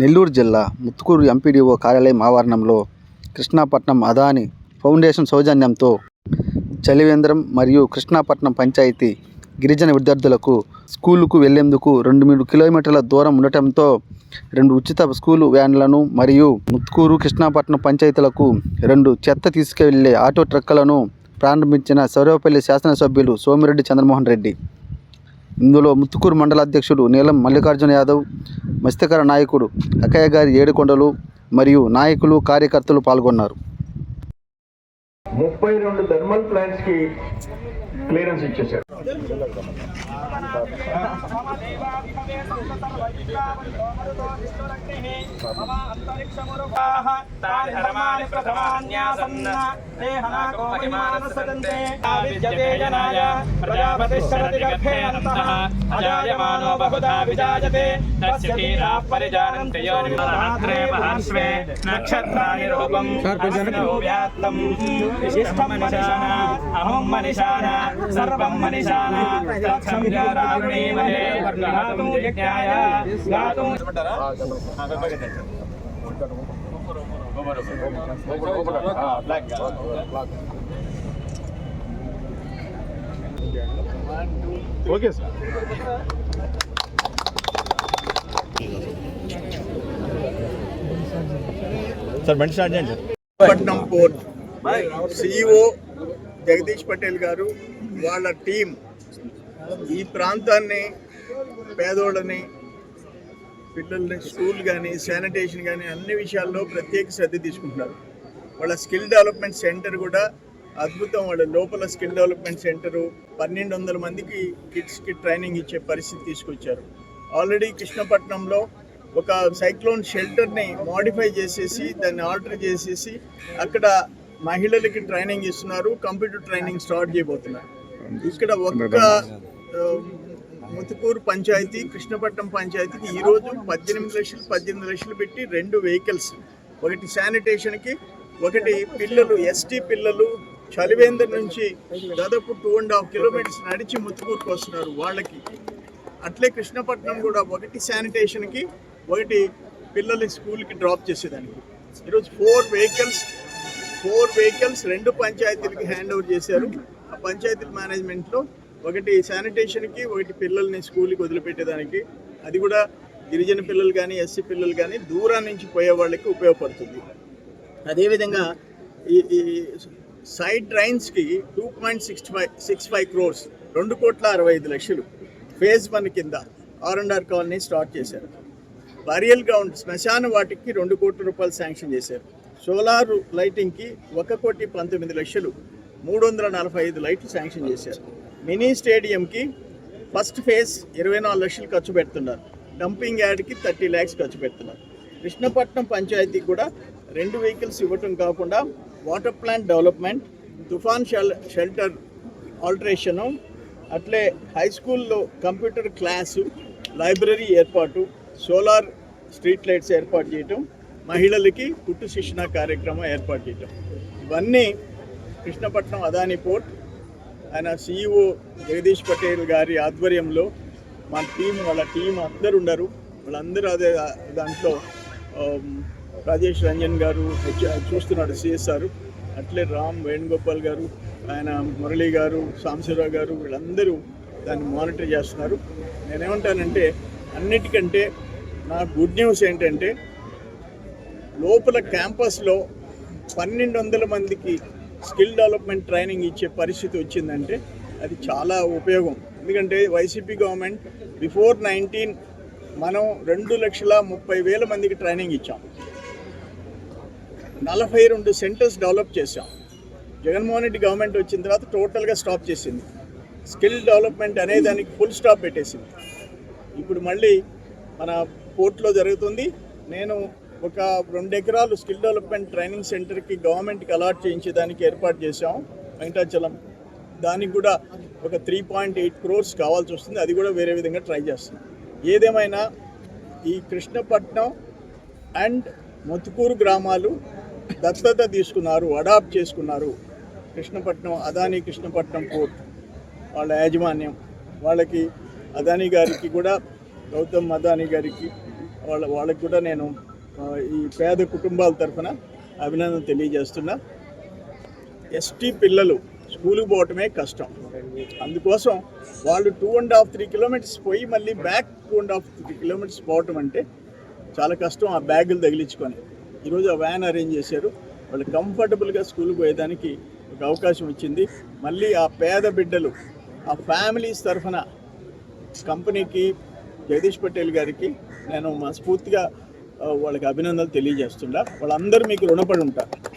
నెల్లూరు జిల్లా ముత్తుకూరు ఎంపీడీఓ కార్యాలయం ఆవరణంలో కృష్ణాపట్నం అదాని ఫౌండేషన్ సౌజన్యంతో చలివేంద్రం మరియు కృష్ణాపట్నం పంచాయతీ గిరిజన విద్యార్థులకు స్కూలుకు వెళ్ళేందుకు రెండు మూడు కిలోమీటర్ల దూరం ఉండటంతో రెండు ఉచిత స్కూలు వ్యాన్లను మరియు ముత్తుకూరు కృష్ణాపట్నం పంచాయతీలకు రెండు చెత్త తీసుకువెళ్ళే ఆటో ట్రక్కులను ప్రారంభించిన సర్వేపల్లి శాసనసభ్యులు సోమిరెడ్డి చంద్రమోహన్ రెడ్డి. ఇందులో ముత్తుకూరు మండల అధ్యక్షుడు నీలం మల్లికార్జున యాదవ్ మత్స్యకార నాయకుడు అక్కయ్య గారి ఏడుకొండలు మరియు నాయకులు కార్యకర్తలు పాల్గొన్నారు. ముప్పై రెండు థర్మల్ ప్లాంట్స్కి క్లియరెన్స్ ఇచ్చేసారు తారమాని ప్రథమాన్యాసన్న దేహనాకో మహిమానసదంతే విద్యతే జనాయ ప్రజాపతిశ్చరతి గర్భే అనంతః అజాయమానో బహుధా విజాయతే తస్య ధీరాः పరిజానంతి యోనిమహాత్రే మహాస్వే నక్షత్రాణి రూపం అస్నౌ వ్యాప్తం విశిష్టం మనిషాన యజ్ఞాయ గాతుం ఓకే సార్. సార్ బండి స్టార్ట్ చేయండి sir. Patnam port. CEO Jagdish Patel గారు వాళ్ళ టీం ఈ ప్రాంతాన్ని పేదోళ్ళని పిల్లల్ని స్కూల్ కానీ శానిటేషన్ కానీ అన్ని విషయాల్లో ప్రత్యేక శ్రద్ధ తీసుకుంటున్నారు. వాళ్ళ స్కిల్ డెవలప్మెంట్ సెంటర్ కూడా అద్భుతం. వాళ్ళ లోపల స్కిల్ డెవలప్మెంట్ సెంటరు పన్నెండు వందల మందికి కిడ్స్కి ట్రైనింగ్ ఇచ్చే పరిస్థితి తీసుకొచ్చారు. ఆల్రెడీ కృష్ణపట్నంలో ఒక సైక్లోన్ షెల్టర్ని మాడిఫై చేసేసి దాన్ని ఆల్టర్ చేసేసి అక్కడ మహిళలకి ట్రైనింగ్ ఇస్తున్నారు. కంప్యూటర్ ట్రైనింగ్ స్టార్ట్ చేయబోతున్నారు. ఇక్కడ ఒక్క ముతుకూరు పంచాయతీ కృష్ణపట్నం పంచాయతీకి ఈరోజు పద్దెనిమిది లక్షలు పద్దెనిమిది లక్షలు పెట్టి రెండు వెహికల్స్. ఒకటి శానిటేషన్కి ఒకటి పిల్లలు ఎస్టీ పిల్లలు చలివేందర్ నుంచి దాదాపు టూ అండ్ హాఫ్ కిలోమీటర్స్ నడిచి ముత్తుకూరుకు వస్తున్నారు వాళ్ళకి. అట్లే కృష్ణపట్నం కూడా ఒకటి శానిటేషన్కి ఒకటి పిల్లల్ని స్కూల్కి డ్రాప్ చేసేదానికి. ఈరోజు ఫోర్ వెహికల్స్ ఫోర్ వెహికల్స్ రెండు పంచాయతీలకి హ్యాండ్ ఓవర్ చేశారు. ఆ పంచాయతీల మేనేజ్మెంట్లో ఒకటి శానిటేషన్కి ఒకటి పిల్లల్ని స్కూల్కి వదిలిపెట్టేదానికి. అది కూడా గిరిజన పిల్లలు కానీ ఎస్సీ పిల్లలు కానీ దూరం నుంచి పోయే వాళ్ళకి ఉపయోగపడుతుంది. అదేవిధంగా ఈ ఈ side డ్రైన్స్కి two point six five six five crores రెండు కోట్ల అరవై ఐదు లక్షలు ఫేజ్ వన్ కింద R and R colony start చేశారు. బరియల్ గ్రౌండ్ శ్మశాన వాటికి రెండు కోట్ల రూపాయలు శాంక్షన్ చేశారు. సోలార్ లైటింగ్కి ఒక కోటి పంతొమ్మిది లక్షలు మూడు వందల నలభై ఐదు లైట్లు శాంక్షన్ చేశారు. మినీ స్టేడియంకి ఫస్ట్ ఫేజ్ ఇరవై నాలుగు లక్షలు ఖర్చు పెడుతున్నారు. డంపింగ్ యార్డ్కి థర్టీ ల్యాక్స్ ఖర్చు పెడుతున్నారు. కృష్ణపట్నం పంచాయతీకి కూడా రెండు వెహికల్స్ ఇవ్వటం కాకుండా వాటర్ ప్లాంట్ డెవలప్మెంట్ తుఫాన్ షెల్ షెల్టర్ ఆల్టరేషను అట్లే హై స్కూల్లో కంప్యూటర్ క్లాసు లైబ్రరీ ఏర్పాటు సోలార్ స్ట్రీట్ లైట్స్ ఏర్పాటు చేయటం మహిళలకి కుట్టు శిక్షణ కార్యక్రమం ఏర్పాటు చేయటం. ఇవన్నీ కృష్ణపట్నం అదాని పోర్ట్. ఆయన సిఇఓ జగదీష్ పటేల్ గారి ఆధ్వర్యంలో మా టీం వాళ్ళ టీం అందరు ఉన్నారు వాళ్ళందరూ అదే దాంట్లో రాజేష్ రంజన్ గారు చూస్తున్నాడు సిఎస్ఆర్ అట్లే రామ్ వేణుగోపాల్ గారు ఆయన మురళి గారు సాంబశివరావు గారు వీళ్ళందరూ దాన్ని మానిటర్ చేస్తున్నారు. నేనేమంటానంటే అన్నిటికంటే నా గుడ్ న్యూస్ ఏంటంటే లోపల క్యాంపస్లో పన్నెండు వందల మందికి స్కిల్ డెవలప్మెంట్ ట్రైనింగ్ ఇచ్చే పరిస్థితి వచ్చిందంటే అది చాలా ఉపయోగం. ఎందుకంటే వైసీపీ గవర్నమెంట్ బిఫోర్ నైన్టీన్ మనం రెండు లక్షల ముప్పై వేల మందికి ట్రైనింగ్ ఇచ్చాం. నలభై రెండు సెంటర్స్ డెవలప్ చేశాం. జగన్మోహన్ రెడ్డి గవర్నమెంట్ వచ్చిన తర్వాత టోటల్గా స్టాప్ చేసింది. స్కిల్ డెవలప్మెంట్ అనే దానికి ఫుల్ స్టాప్ పెట్టేసింది. ఇప్పుడు మళ్ళీ మన పోర్ట్లో జరుగుతుంది. నేను ఒక రెండు ఎకరాలు స్కిల్ డెవలప్మెంట్ ట్రైనింగ్ సెంటర్కి గవర్నమెంట్కి అలాట్ చేయించేదానికి ఏర్పాటు చేశాం వెంకటాచలం. దానికి కూడా ఒక త్రీ పాయింట్ ఎయిట్ క్రోర్స్ కావాల్సి వస్తుంది అది కూడా వేరే విధంగా ట్రై చేస్తుంది ఏదేమైనా ఈ కృష్ణపట్నం అండ్ మొత్తుకూరు గ్రామాలు దత్తత తీసుకున్నారు అడాప్ట్ చేసుకున్నారు. కృష్ణపట్నం అదాని కృష్ణపట్నం పోర్ట్ వాళ్ళ యాజమాన్యం. వాళ్ళకి అదాని గారికి కూడా గౌతమ్ అదానీ గారికి వాళ్ళ వాళ్ళకి కూడా నేను ఈ పేద కుటుంబాల తరఫున అభినందన తెలియజేస్తున్నా. ఎస్టీ పిల్లలు స్కూల్కి పోవటమే కష్టం. అందుకోసం వాళ్ళు two and half three kilometres పోయి మళ్ళీ back two and half three kilometres పోవటం అంటే చాలా కష్టం ఆ బ్యాగులు తగిలించుకొని. ఈరోజు ఆ వ్యాన్ అరేంజ్ చేశారు. వాళ్ళు కంఫర్టబుల్గా స్కూల్కి పోయేదానికి ఒక అవకాశం ఇచ్చింది. మళ్ళీ ఆ పేద బిడ్డలు ఆ ఫ్యామిలీస్ తరఫున కంపెనీకి జగదీష్ పటేల్ గారికి నేను మనస్ఫూర్తిగా స్ఫూర్తిగా వాళ్ళకి అభినందనలు తెలియజేస్తుండ. వాళ్ళందరూ మీకు రుణపడి ఉంటారు.